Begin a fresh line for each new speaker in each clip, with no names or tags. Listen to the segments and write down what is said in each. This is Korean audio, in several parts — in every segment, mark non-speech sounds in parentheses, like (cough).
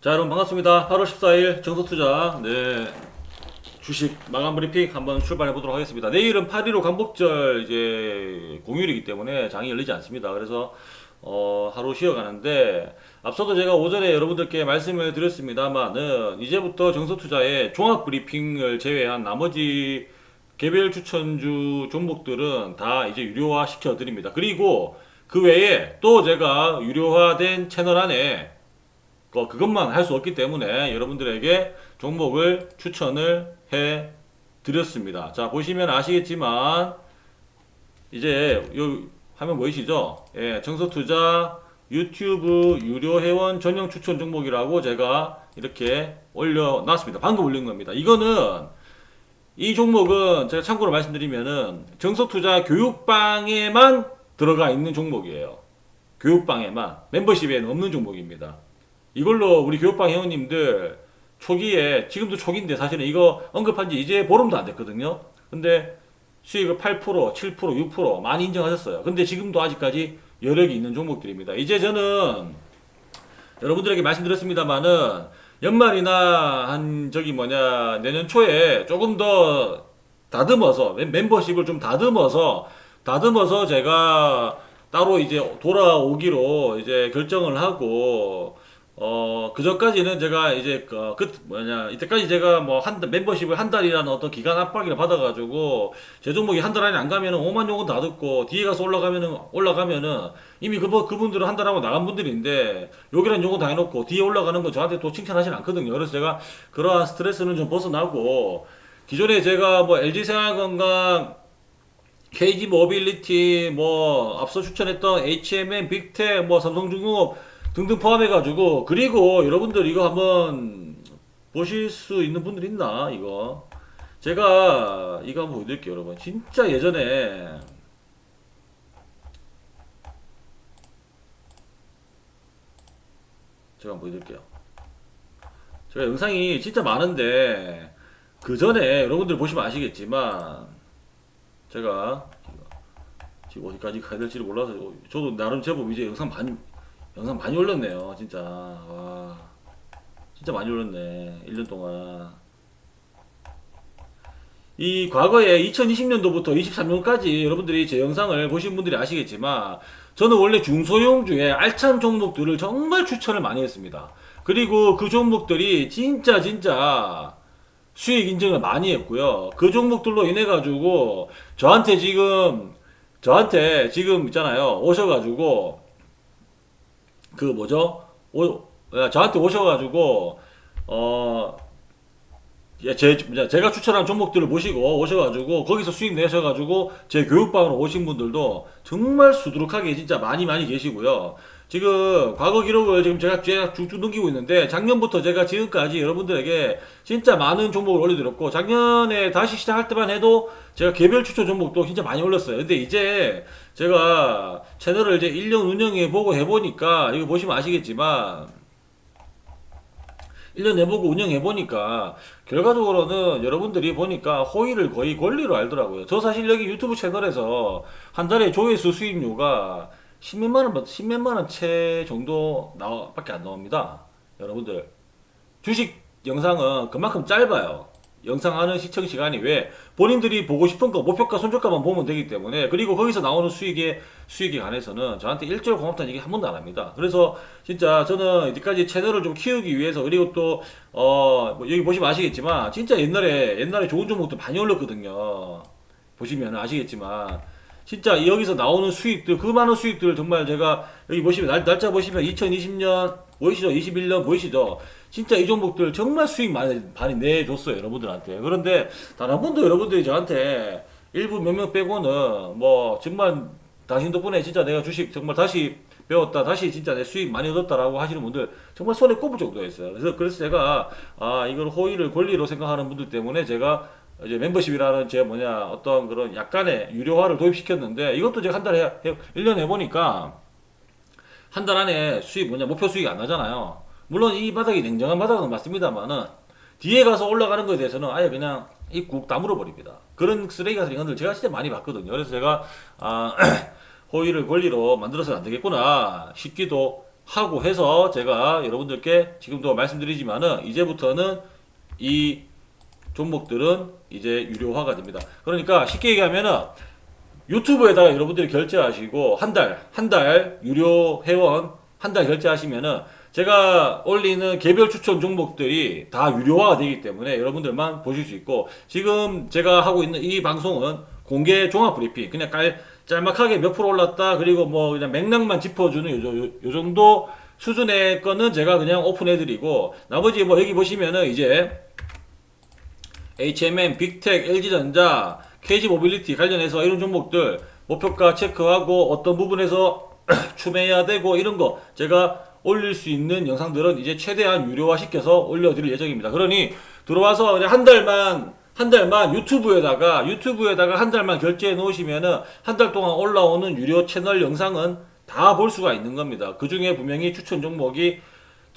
자 여러분 반갑습니다. 8월 14일 정석투자 네 주식 마감 브리핑 한번 출발해 보도록 하겠습니다. 내일은 8.15 광복절 이제 공휴일이기 때문에 장이 열리지 않습니다. 그래서 어, 하루 쉬어가는데 앞서도 제가 오전에 여러분들께 말씀을 드렸습니다만은 이제부터 정석투자의 종합 브리핑을 제외한 나머지 개별 추천주 종목들은 다 이제 유료화 시켜 드립니다. 그리고 그 외에 또 제가 유료화된 채널 안에 그 그것만 할 수 없기 때문에 여러분들에게 종목을 추천을 해 드렸습니다. 자 보시면 아시겠지만 이제 요 화면 보이시죠? 예, 정서투자 유튜브 유료 회원 전용 추천 종목이라고 제가 이렇게 올려놨습니다. 방금 올린 겁니다. 이거는 이 종목은 제가 참고로 말씀드리면은 정석투자 교육방에만 들어가 있는 종목이에요. 교육방에만 멤버십에는 없는 종목입니다. 이걸로 우리 교육방 회원님들 초기에 지금도 초기인데 사실은 이거 언급한 지 이제 보름도 안 됐거든요. 근데 수익을 8%, 7%, 6% 많이 인정하셨어요. 근데 지금도 아직까지 여력이 있는 종목들입니다. 이제 저는 여러분들에게 말씀드렸습니다만은 연말이나 한 저기 뭐냐 내년 초에 조금 더 다듬어서 멤- 멤버십을 좀 다듬어서 다듬어서 제가 따로 이제 돌아오기로 이제 결정을 하고 어 그전까지는 제가 이제 그, 그 뭐냐 이때까지 제가 뭐 한 멤버십을 한 달이라는 어떤 기간 압박을 받아가지고 제 종목이 한 달 안에 안 가면은 5만 요건 다 듣고 뒤에 가서 올라가면은 올라가면은 이미 그 그분들은 한 달 하고 나간 분들인데 여기는 요거 다 해놓고 뒤에 올라가는 거 저한테 또 칭찬하진 않거든요. 그래서 제가 그러한 스트레스는 좀 벗어나고 기존에 제가 뭐 LG 생활건강 KG 모빌리티 뭐 앞서 추천했던 HMN 빅텍 뭐 삼성중공업 등등 포함해가지고 그리고 여러분들 이거 한번 보실 수 있는 분들 있나 이거? 제가 이거 한번 보여드릴게요 여러분. 진짜 예전에 제가 한번 보여드릴게요. 제가 영상이 진짜 많은데 그 전에 여러분들 보시면 아시겠지만 제가 지금 어디까지 가야 될지를 몰라서 저도 나름 제법 이제 영상 많이 영상 많이 올렸네요 진짜 와 진짜 많이 올렸네 1년 동안 이 과거에 2020년도부터 23년까지 여러분들이 제 영상을 보신 분들이 아시겠지만 저는 원래 중소형주의 알찬 종목들을 정말 추천을 많이 했습니다 그리고 그 종목들이 진짜 진짜 수익 인증을 많이 했고요. 그 종목들로 인해 가지고 저한테 지금 저한테 지금 있잖아요. 오셔가지고 그 뭐죠? 오, 야, 저한테 오셔가지고 어. 예, 제, 제가 추천한 종목들을 모시고 오셔가지고 거기서 수익 내셔가지고 제 교육방으로 오신 분들도 정말 수두룩하게 진짜 많이 많이 계시고요. 지금 과거 기록을 지금 제가 쭉쭉 넘기고 있는데 작년부터 제가 지금까지 여러분들에게 진짜 많은 종목을 올려드렸고 작년에 다시 시작할 때만 해도 제가 개별 추천 종목도 진짜 많이 올렸어요. 근데 이제 제가 채널을 이제 1년 운영해 보고 해보니까 이거 보시면 아시겠지만 1년 내보고 운영해보니까 결과적으로는 여러분들이 보니까 호의를 거의 권리로 알더라고요. 저 사실 여기 유튜브 채널에서 한 달에 조회수 수익료가 10몇만 원, 10몇만 원 채 정도 나, 밖에 안 나옵니다. 여러분들. 주식 영상은 그만큼 짧아요. 영상 하는 시청 시간이 왜 본인들이 보고 싶은 거 목표가 손절가만 보면 되기 때문에 그리고 거기서 나오는 수익에 수익에 관해서는 저한테 일절 고맙다는 얘기 한 번도 안 합니다. 그래서 진짜 저는 이때까지 채널을 좀 키우기 위해서 그리고 또 어 여기 보시면 아시겠지만 진짜 옛날에 옛날에 좋은 종목도 많이 올렸거든요. 보시면 아시겠지만 진짜 여기서 나오는 수익들 그 많은 수익들 정말 제가 여기 보시면 날, 날짜 보시면 2020년 보이시죠? 21년 보이시죠? 진짜 이 종목들 정말 수익 많이 많이 내줬어요 여러분들한테 그런데 단 한 번도 여러분들이 저한테 일부 몇 명 빼고는 뭐 정말 당신 덕분에 진짜 내가 주식 정말 다시 배웠다 다시 진짜 내 수익 많이 얻었다라고 하시는 분들 정말 손에 꼽을 정도였어요 그래서 그래서 제가 아 이걸 호의를 권리로 생각하는 분들 때문에 제가 이제 멤버십이라는 제 뭐냐 어떤 그런 약간의 유료화를 도입시켰는데 이것도 제가 한 달에 해, 1년 해보니까 한 달 안에 수익 뭐냐 목표 수익이 안 나잖아요. 물론 이 바닥이 냉정한 바닥은 맞습니다만은 뒤에 가서 올라가는 거에 대해서는 아예 그냥 입국 다물어 버립니다. 그런 쓰레기 같은 인간들 제가 진짜 많이 봤거든요. 그래서 제가 아 (clears throat) 호의를 권리로 만들어서는 안 되겠구나 싶기도 하고 해서 제가 여러분들께 지금도 말씀드리지만은 이제부터는 이 종목들은 이제 유료화가 됩니다. 그러니까 쉽게 얘기하면은 유튜브에다가 여러분들이 결제하시고 한 달, 한 달 유료 회원 한 달 결제하시면은 제가 올리는 개별 추천 종목들이 다 유료화가 되기 때문에 여러분들만 보실 수 있고 지금 제가 하고 있는 이 방송은 공개 종합 브리핑 그냥 깔 짤막하게 몇 프로 올랐다 그리고 뭐 그냥 맥락만 짚어주는 요, 요, 요 정도 수준의 거는 제가 그냥 오픈해드리고 나머지 뭐 여기 보시면은 이제 HMM, 빅텍, LG전자, KG 모빌리티 관련해서 이런 종목들 목표가 체크하고 어떤 부분에서 (clears throat) 추매해야 되고 이런 거 제가 올릴 수 있는 영상들은 이제 최대한 유료화 시켜서 올려드릴 예정입니다. 그러니 들어와서 그냥 한 달만 한 달만 유튜브에다가 유튜브에다가 한 달만 결제해 놓으시면은 한 달 동안 올라오는 유료 채널 영상은 다 볼 수가 있는 겁니다. 그 중에 분명히 추천 종목이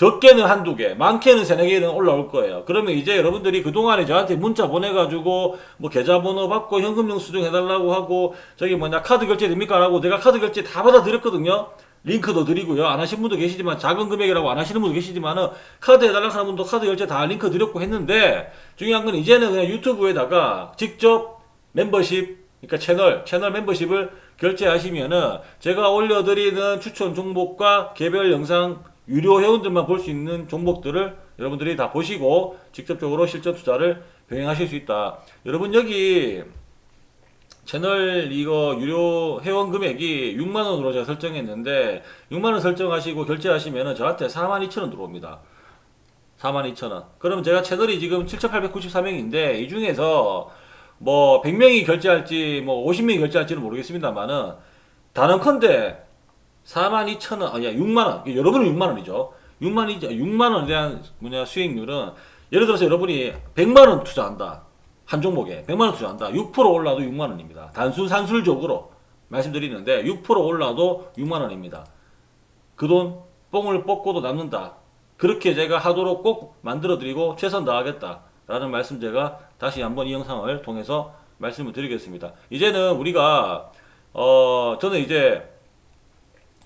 적게는 한두 개, 많게는 세네 개는 올라올 거예요. 그러면 이제 여러분들이 그동안에 저한테 문자 보내가지고 뭐 계좌번호 받고 현금 영수증 해달라고 하고 저기 뭐냐 카드 결제 됩니까? 라고 내가 카드 결제 다 받아드렸거든요. 링크도 드리고요. 안 하신 분도 계시지만 작은 금액이라고 안 하시는 분도 계시지만은 카드 해달라고 하는 분도 카드 결제 다 링크 드렸고 했는데 중요한 건 이제는 그냥 유튜브에다가 직접 멤버십 그러니까 채널 채널 멤버십을 결제하시면은 제가 올려드리는 추천 종목과 개별 영상 유료 회원들만 볼 수 있는 종목들을 여러분들이 다 보시고 직접적으로 실전 투자를 병행하실 수 있다. 여러분 여기 채널 이거 유료 회원 금액이 6만 원으로 제가 설정했는데 6만 원 설정하시고 결제하시면은 저한테 4만 2천 원 들어옵니다. 4만 2천 원. 그럼 제가 채널이 지금 7,894명인데 이 중에서 뭐 100명이 결제할지 뭐 50명이 결제할지는 모르겠습니다만은 단언컨대 4만 2천 원, 아니야 6만 원. 여러분은 6만 원이죠. 6만 원, 6만 원에 대한 뭐냐 수익률은 예를 들어서 여러분이 100만 원 투자한다. 한 종목에 100만 원 투자한다. 6% 올라도 6만 원입니다. 단순 산술적으로 말씀드리는데 6% 올라도 6만 원입니다. 그 돈 뽕을 뽑고도 남는다. 그렇게 제가 하도록 꼭 만들어 드리고 최선 다하겠다. 라는 말씀 제가 다시 한번 이 영상을 통해서 말씀을 드리겠습니다. 이제는 우리가 어 저는 이제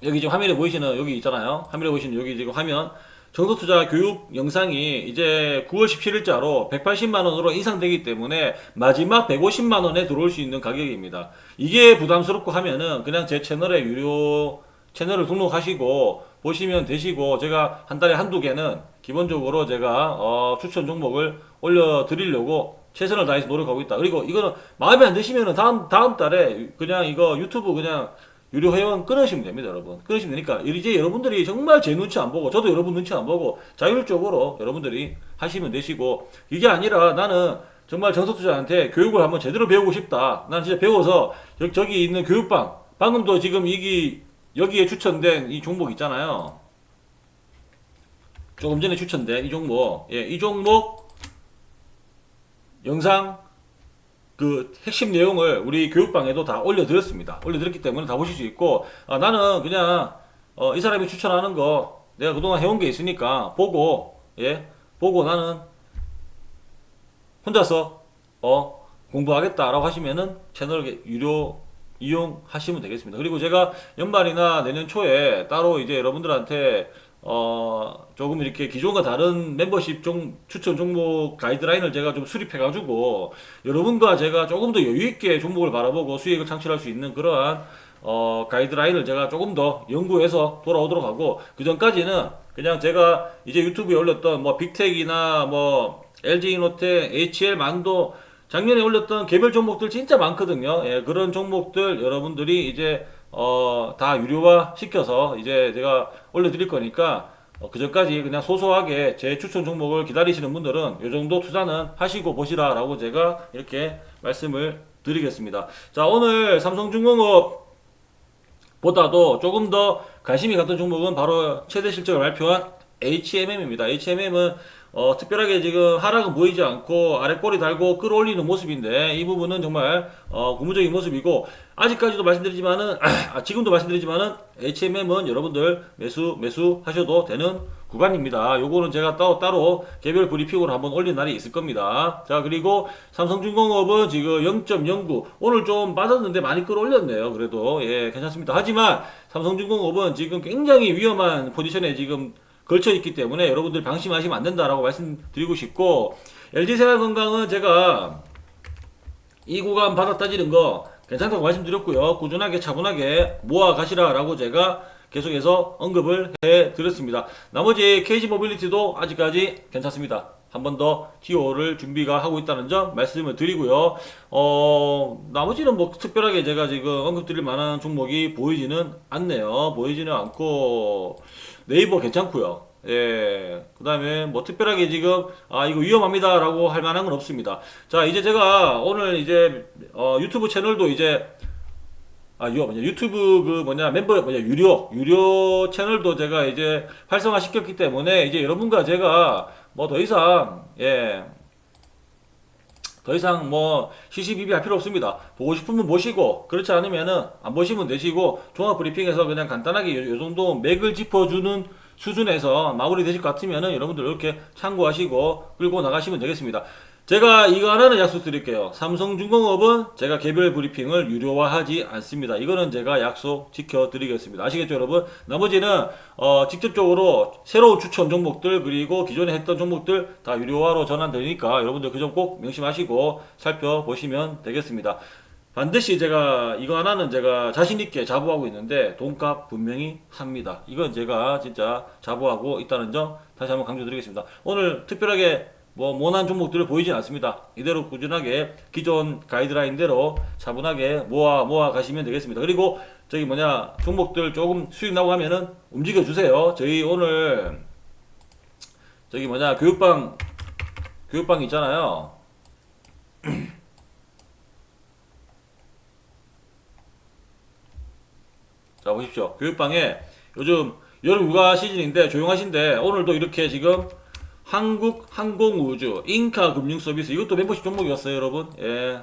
여기 지금 화면에 보이시는 여기 있잖아요. 화면에 보이시는 여기 지금 화면 정서투자 교육 영상이 이제 9월 17일자로 180만 원으로 인상되기 때문에 마지막 150만 원에 들어올 수 있는 가격입니다. 이게 부담스럽고 하면은 그냥 제 채널에 유료 채널을 등록하시고 보시면 되시고 제가 한 달에 한두 개는 기본적으로 제가 어, 추천 종목을 올려 드리려고 최선을 다해서 노력하고 있다. 그리고 이거는 마음에 안 드시면은 다음 다음 달에 그냥 이거 유튜브 그냥 유료 회원 끊으시면 됩니다, 여러분. 끊으시면 되니까 이제 여러분들이 정말 제 눈치 안 보고 저도 여러분 눈치 안 보고 자율적으로 여러분들이 하시면 되시고 이게 아니라 나는 정말 정석투자한테 교육을 한번 제대로 배우고 싶다. 나는 진짜 배워서 저- 저기 있는 교육방 방금도 지금 이기 여기에 추천된 이 종목 있잖아요. 조금 전에 추천된 이 종목, 예, 이 종목 영상 그 핵심 내용을 우리 교육방에도 다 올려드렸습니다. 올려드렸기 때문에 다 보실 수 있고 아, 나는 그냥 어, 이 사람이 추천하는 거 내가 그동안 해온 게 있으니까 보고 예 보고 나는 혼자서 어 공부하겠다라고 하시면은 채널 유료 이용하시면 되겠습니다. 그리고 제가 연말이나 내년 초에 따로 이제 여러분들한테 어 조금 이렇게 기존과 다른 멤버십 종 추천 종목 가이드라인을 제가 좀 수립해 가지고 여러분과 제가 조금 더 여유 있게 종목을 바라보고 수익을 창출할 수 있는 그러한 어 가이드라인을 제가 조금 더 연구해서 돌아오도록 하고 그 전까지는 그냥 제가 이제 유튜브에 올렸던 뭐 빅텍이나 뭐 LG 이노텍, HL 만도 작년에 올렸던 개별 종목들 진짜 많거든요. 예, 그런 종목들 여러분들이 이제 어, 다 유료화 시켜서 이제 제가 올려드릴 거니까 어, 그 전까지 그냥 소소하게 제 추천 종목을 기다리시는 분들은 이 정도 투자는 하시고 보시라라고 제가 이렇게 말씀을 드리겠습니다. 자, 오늘 삼성중공업 보다도 조금 더 관심이 갔던 종목은 바로 최대 실적을 발표한 HMM입니다. HMM은 어, 특별하게 지금 하락은 보이지 않고 아래 꼬리 달고 끌어올리는 모습인데 이 부분은 정말 어, 고무적인 모습이고 아직까지도 말씀드리지만은 (clears throat) 아, 지금도 말씀드리지만은 HMM은 여러분들 매수 매수 하셔도 되는 구간입니다. 요거는 제가 따로 따로 개별 브리핑으로 한번 올린 날이 있을 겁니다. 자 그리고 삼성중공업은 지금 0.09 오늘 좀 빠졌는데 많이 끌어올렸네요. 그래도 예 괜찮습니다. 하지만 삼성중공업은 지금 굉장히 위험한 포지션에 지금 걸쳐 있기 때문에 여러분들 방심하시면 안 된다라고 말씀드리고 싶고 LG생활건강은 제가 이 구간 바닥 따지는 거 괜찮다고 말씀드렸고요. 꾸준하게 차분하게 모아 가시라라고 제가 계속해서 언급을 해 드렸습니다. 나머지 KG 모빌리티도 아직까지 괜찮습니다. 한 번 더 TO를 준비가 하고 있다는 점 말씀을 드리고요. 어, 나머지는 뭐 특별하게 제가 지금 언급드릴 만한 종목이 보이지는 않네요. 보이지는 않고 네이버 괜찮고요. 예. 그 다음에 뭐 특별하게 지금, 아, 이거 위험합니다. 라고 할 만한 건 없습니다. 자, 이제 제가 오늘 이제, 어, 유튜브 채널도 이제, 아, 유, 뭐냐, 유튜브 그 뭐냐, 멤버, 뭐냐, 유료, 유료 채널도 제가 이제 활성화 시켰기 때문에 이제 여러분과 제가 뭐 더 이상, 예, 더 이상 뭐 시시비비 할 필요 없습니다. 보고 싶으면 보시고 그렇지 않으면은 안 보시면 되시고 종합 브리핑에서 그냥 간단하게 요, 요 정도 맥을 짚어주는 수준에서 마무리 되실 것 같으면은 여러분들 이렇게 참고하시고 끌고 나가시면 되겠습니다. 제가 이거 하나는 약속 드릴게요. 삼성중공업은 제가 개별 브리핑을 유료화하지 않습니다. 이거는 제가 약속 지켜드리겠습니다. 아시겠죠, 여러분? 나머지는 어, 직접적으로 새로운 추천 종목들 그리고 기존에 했던 종목들 다 유료화로 전환되니까 여러분들 그 점 꼭 명심하시고 살펴보시면 되겠습니다. 반드시 제가 이거 하나는 제가 자신 있게 자부하고 있는데 돈값 분명히 합니다. 이건 제가 진짜 자부하고 있다는 점 다시 한번 강조드리겠습니다. 오늘 특별하게 뭐 모난 종목들을 보이진 않습니다. 이대로 꾸준하게 기존 가이드라인대로 차분하게 모아 모아 가시면 되겠습니다. 그리고 저기 뭐냐 종목들 조금 수익 나고 하면은 움직여 주세요. 저희 오늘 저기 뭐냐 교육방 교육방 있잖아요. (clears throat) 자 보십시오. 교육방에 요즘 여름 육아 시즌인데 조용하신데 오늘도 이렇게 지금 한국 항공우주 인카 금융 서비스 이것도 멤버십 종목이었어요, 여러분. 예.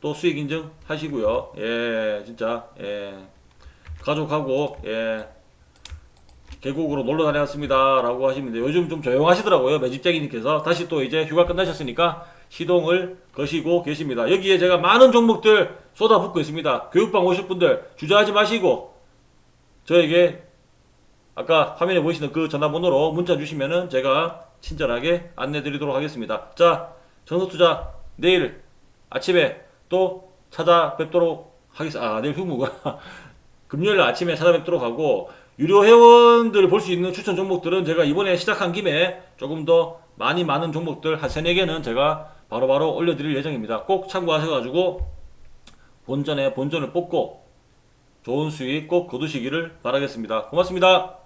또 수익 인증 하시고요. 예, 진짜 예. 가족하고 예. 계곡으로 놀러 다녔습니다 라고 하시면 돼요. 요즘 좀 조용하시더라고요. 매집장님께서 다시 또 이제 휴가 끝나셨으니까 시동을 거시고 계십니다. 여기에 제가 많은 종목들 쏟아붓고 있습니다. 교육방 오실 분들 주저하지 마시고 저에게 아까 화면에 보이시는 그 전화번호로 문자 주시면은 제가 친절하게 안내 드리도록 하겠습니다. 자, 정서투자 내일 아침에 또 찾아뵙도록 하겠습니다. 아, 내일 휴무가. (laughs) 금요일 아침에 찾아뵙도록 하고 유료 회원들 볼 수 있는 추천 종목들은 제가 이번에 시작한 김에 조금 더 많이 많은 종목들 한 세네 개는 제가 바로바로 올려드릴 예정입니다. 꼭 참고하셔가지고 본전에 본전을 뽑고 좋은 수익 꼭 거두시기를 바라겠습니다. 고맙습니다.